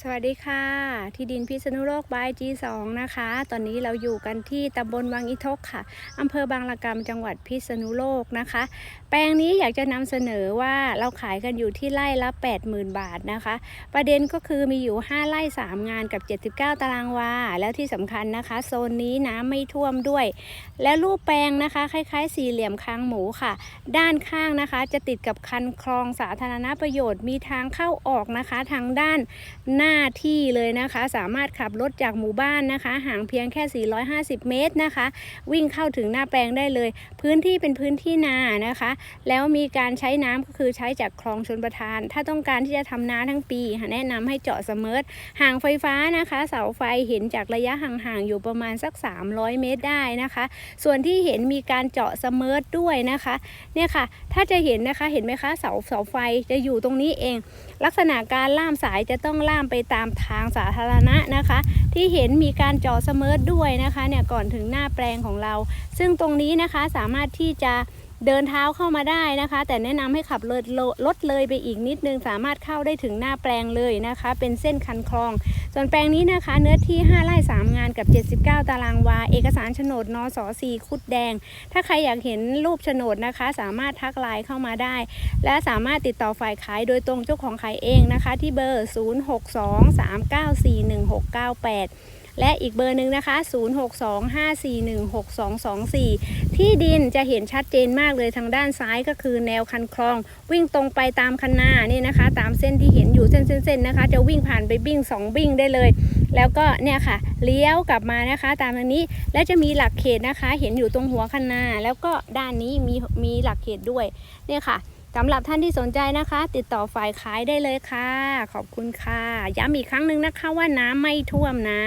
สวัสดีค่ะ ที่ดินพิษณุโลกบาย G2 นะคะ ตอนนี้เราอยู่กันที่ตำบลวังอีทกค่ะอำเภอบางละกำจังหวัดพิษณุโลกนะคะ แปลงนี้อยากจะนำเสนอว่าเราขายกันอยู่ที่ไร่ละ 80,000 บาทนะคะ ประเด็นก็คือมีอยู่ 5 ไร่ 3 งานกับ 79 ตารางวา แล้วที่สำคัญนะคะ โซนนี้น้ำไม่ท่วมด้วย แล้วรูปแปลงนะคะ คล้าย ๆ สี่เหลี่ยมคางหมูค่ะ ด้านข้างนะคะ จะติดกับคันคลองสาธารณประโยชน์มีทางเข้าออกนะคะ ทางด้านหน้าน้าที่เลยนะคะ สามารถขับรถจากหมู่บ้านนะคะ ห่างเพียงแค่ 450 เมตรนะคะ วิ่งเข้าถึงหน้าแปลงได้เลย พื้นที่เป็นพื้นที่นานะคะ แล้วมีการใช้น้ำก็คือใช้จากคลองชนประทาน ถ้าต้องการที่จะทำนาทั้งปี แนะนำให้เจาะเสมอห่างไฟฟ้านะคะ เสาไฟเห็นจากระยะห่างๆอยู่ประมาณสัก 300 เมตรได้นะคะ ส่วนที่เห็นมีการเจาะเสมอด้วยนะคะเนี่ยค่ะ ถ้าจะเห็นนะคะเห็นไหมคะเสาเสาไฟจะอยู่ตรงนี้เอง ลักษณะการล่ามสายจะต้องล่ามไปตามทางสาธารณะนะคะ ที่เห็นมีการจาะเสมอด้วยนะคะเนี่ยก่อนถึงหน้าแปลงของเรา ซึ่งตรงนี้นะคะสามารถที่จะ เดินเท้าเข้ามาได้นะคะ แต่แนะนำให้ขับเลยลดเลยไปอีกนิดนึง สามารถเข้าได้ถึงหน้าแปลงเลยนะคะ เป็นเส้นคันคลอง ส่วนแปลงนี้นะคะ เนื้อที่ 5ไร่3 งานกับ 79 ตารางวา เอกสารโฉนดนส4คุดแดง ถ้าใครอยากเห็นรูปโฉนดนะคะ สามารถทักไลน์เข้ามาได้ และสามารถติดต่อฝ่ายขายโดยตรงเจ้าของขายเองนะคะ ที่เบอร์ 0623941698 และอีกเบอร์หนึ่งนะคะ 0625416224 ที่ดินจะเห็นชัดเจนมากเลยทางด้านซ้ายก็คือแนวคันคลอง วิ่งตรงไปตามคันนานี่นะคะ ตามเส้นที่เห็นอยู่เส้นๆๆนะคะ จะวิ่งผ่านไปบิ้งสองบิ้งได้เลย แล้วก็เนี่ยค่ะเลี้ยวกลับมานะคะ ตามทางนี้และจะมีหลักเขตนะคะ เห็นอยู่ตรงหัวคันนา แล้วก็ด้านนี้มีมีหลักเขตด้วยเนี่ยค่ะ สำหรับท่านที่สนใจนะคะ ติดต่อฝ่ายขายได้เลยค่ะ ขอบคุณค่ะ ย้ำอีกครั้งหนึ่งนะคะว่าน้ำไม่ท่วมนะ